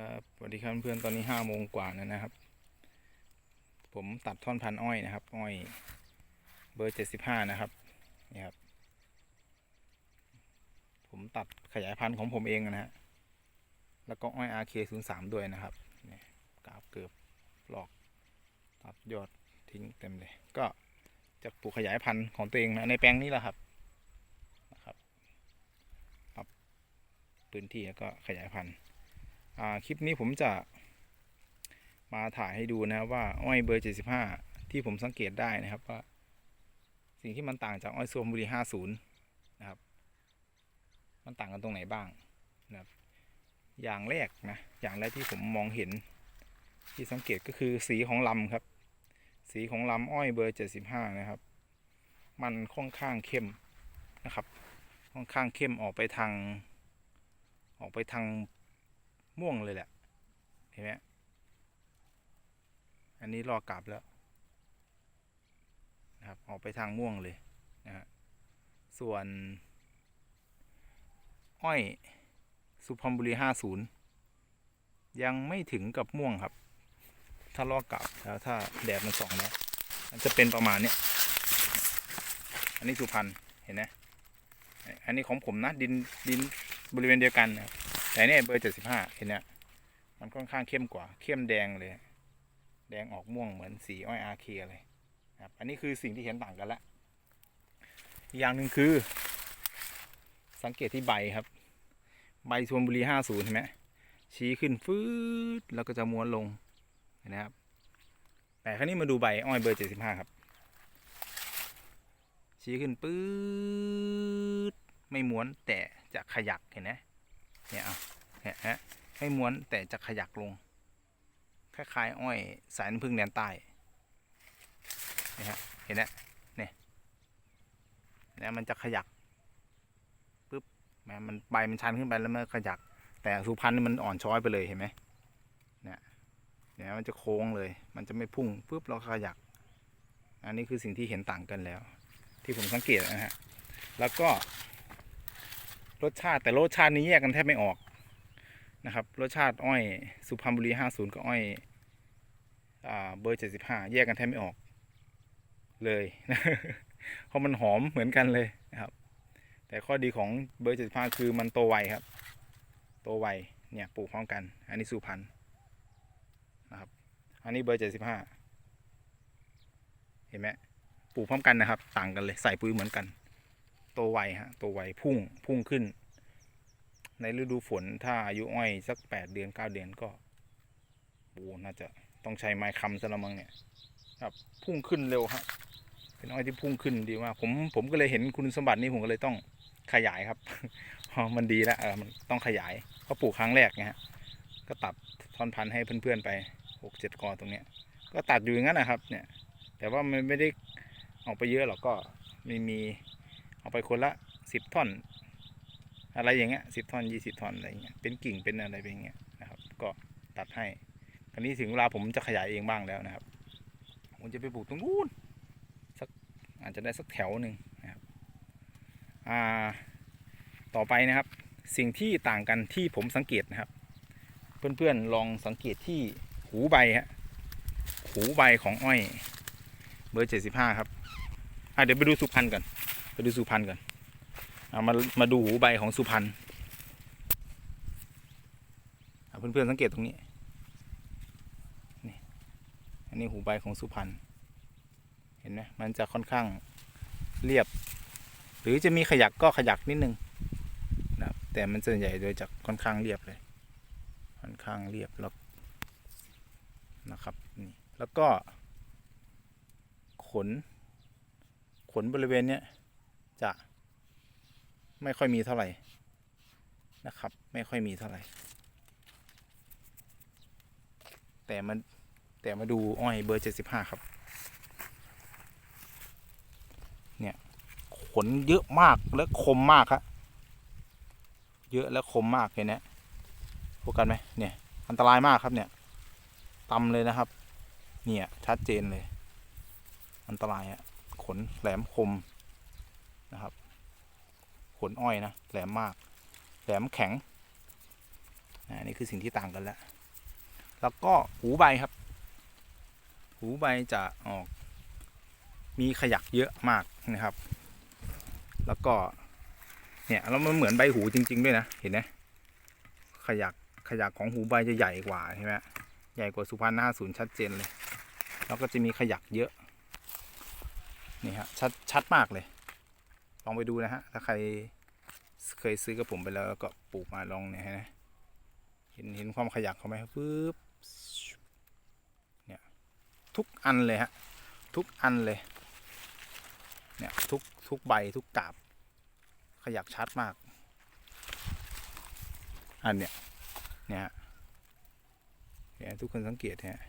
ครับสวัสดีครับเพื่อนตอนนี้ห้าโมงกว่าแล้วนะครับ ผมตัดท่อนพันอ้อยนะครับ อ้อย เบอร์เจ็ดสิบห้านะครับนี่ครับ ผมตัดขยายพันธุ์ของผมเองนะฮะแล้วก็อ้อย RK 0 3 ด้วยนะครับนี่กาบเกือบหลอก ตัดยอดทิ้งเต็มเลย ก็จะปลูกขยายพันธุ์ของตัวเองนะในแปลงนี้แหละครับนะครับปรับพื้นที่แล้วก็ขยายพันธุ์ คลิปนี้ผมจะมาถ่ายให้ดูนะครับว่าอ้อยเบอร์ 75 ที่ผมสังเกตได้นะครับว่า สิ่งที่มันต่างจากอ้อยสวมบุรี 50 นะครับ มันต่างกันตรงไหนบ้างนะครับ อย่างแรกนะอย่างแรกที่ผมมองเห็นที่สังเกตก็คือสีของลำครับ สีของลำอ้อยเบอร์ 75 นะครับ มันค่อนข้างเข้มนะครับ ค่อนข้างเข้มออกไปทาง ออกไปทาง ม่วงเลยแหละ เห็นไหมอันนี้รอกลับแล้วนะครับออกไปทางม่วงเลยนะฮะส่วน อ้อยสุพรรณบุรีห้าศูนย์ยังไม่ถึงกับม่วงครับ ถ้ารอกลับแล้วถ้าแดดมันส่องแล้วมันจะเป็นประมาณเนี้ยอันนี้สุพรรณเห็นไหมอันนี้ของผมนะดินดินบริเวณเดียวกันนะครับ แต่เนี่ยเบอร์เจ็ดสิบห้าเห็นเนี่ยมันค่อนข้างเข้มกว่า เข้มแดงเลย แดงออกม่วงเหมือนสีอ้อยอาเคเลยครับ อันนี้คือสิ่งที่เห็นต่างกันละอย่างหนึ่งคือ สังเกตที่ใบครับ ใบชวนบุรีห้าศูนย์เห็นไหมชี้ขึ้นฟืดแล้วก็จะม้วนลงเห็นนะครับ แต่ครั้นี้มาดูใบอ้อยเบอร์เจ็ดสิบห้าครับ ชี้ขึ้นปื๊ดไม่ม้วนแต่จะขยักเห็นไหม เนี่ยเอาเนี่ยฮะให้ม้วนแต่จะขยักลง คล้ายๆอ้อยสายน้ำผึ้งแดนใต้นี่ฮะเห็นไหมเนี่ยนี่มันจะขยักปุ๊บแม้มันใบมันชันขึ้นไปแล้วมันขยัก แต่สุพรรณนี่มันอ่อนช้อยไปเลยเห็นไหมเนี่ยเนี่ยมันจะโค้งเลย มันจะไม่พุ่งปุ๊บเราขยัก อันนี้คือสิ่งที่เห็นต่างกันแล้ว ที่ผมสังเกตนะฮะแล้วก็ รสชาติแต่รสชาตินี้แยกกันแทบไม่ออกนะครับ รสชาติอ้อยสุพรรณบุรี50กับอ้อยอเบอร์75แยกกันแทบไม่ออก เลยนะเพราะมันหอมเหมือนกันเลยนะครับ แต่ข้อดีของเบอร์75คือมันโตไวครับ โตไวเนี่ยปลูกพร้อมกัน อันนี้สุพรรณนะครับ อันนี้เบอร์75เห็นไหมปลูกพร้อมกันนะครับ ต่างกันเลยใส่ปุ๋ยเหมือนกัน โตไวฮะโตไวพุ่งพุ่งขึ้น ในฤดูฝนถ้าอายุอ้อยสักแปดเดือนเก้าเดือนก็โอ้น่าจะต้องใช้ไม้คำซะละมั้งเนี่ยครับพุ่งขึ้นเร็วฮะเป็นอ้อยที่พุ่งขึ้นดีมากผมผมก็เลยเห็นคุณสมบัตินี้ผมก็เลยต้องขยายครับมันดีแล้วเออมันต้องขยายเพราะปลูกครั้งแรกไงฮะก็ตัดท่อนพันธุ์ให้เพื่อนๆไปหกเจ็ดกอตรงเนี้ย ก็ตัดอยู่อย่างนั้นนะครับ เนี่ย แต่ว่ามันไม่ได้ออกไปเยอะหรอกก็ไมีมี เอาไปคนละสิบท่อน อะไรอย่างเงี้ยสิบท่อนยี่สิบท่อนอะไรอย่างเงี้ยเป็นกิ่งเป็นอะไรเป็นเงี้ยนะครับ ก็ตัดให้คราวนี้ถึงเวลาผมจะขยายเองบ้างแล้วนะครับ ผมจะไปปลูกตรงนู้นสักอาจจะได้สักแถวหนึ่งนะครับอ่าต่อไปนะครับ สิ่งที่ต่างกันที่ผมสังเกตนะครับ เพื่อนๆลองสังเกตที่หูใบฮะหูใบของอ้อย เบอร์เจ็ดสิบห้าครับอะเดี๋ยวไปดูสุพรรณก่อน ไปดูสุพรรณก่อนเอามามาดูหูใบของสุพรรณเอาเพื่อนๆสังเกตตรงนี้นี่อันนี้หูใบของสุพรรณเห็นไหมมันจะค่อนข้างเรียบ หรือจะมีขยักก็ขยักนิดนึงนะครับแต่มันส่วนใหญ่โดยจะค่อนข้างเรียบเลย ค่อนข้างเรียบแล้วนะครับนี่แล้วก็ขน ขนบริเวณเนี้ย จะไม่ค่อยมีเท่าไหร่นะครับ ไม่ค่อยมีเท่าไหร่ แต่มันแต่มาดูอ้อยเบอร์เจ็ดสิบห้าครับ เนี่ยขนเยอะมากและคมมากครับเยอะและคมมากเห็นไหมพวกกันไหมเนี่ย อันตรายมากครับเนี่ยตำเลยนะครับ เนี่ย ชัดเจนเลย อันตรายอะขนแหลมคม นะครับ ขนอ้อยนะแหลมมาก แหลมแข็งอ่านี่คือสิ่งที่ต่างกันแล้ว แล้วก็หูใบครับ หูใบจะออก มีขยักเยอะมากนะครับ แล้วก็เนี่ยแล้วมันเหมือนใบหูจริง ๆ ด้วยนะเห็นไหมขยักขยักของหูใบจะใหญ่กว่าใช่ไหมใหญ่กว่าสุพรรณห้าศูนย์ชัดเจนเลย แล้วก็จะมีขยักเยอะ นี่ฮะชัดชัดมากเลย ลองไปดูนะฮะ ถ้าใครเคยซื้อกับผมไปแล้วก็ปลูกมาลองเนี่ยฮะเห็นเห็นความขยักเขาไหมปึ๊บเนี่ยทุกอันเลยฮะ ทุกอันเลย เนี่ยทุกทุกใบทุกกาบ ขยักชัดมาก อันเนี้ยเนี่ยฮะเนี่ยทุกคนสังเกตฮะ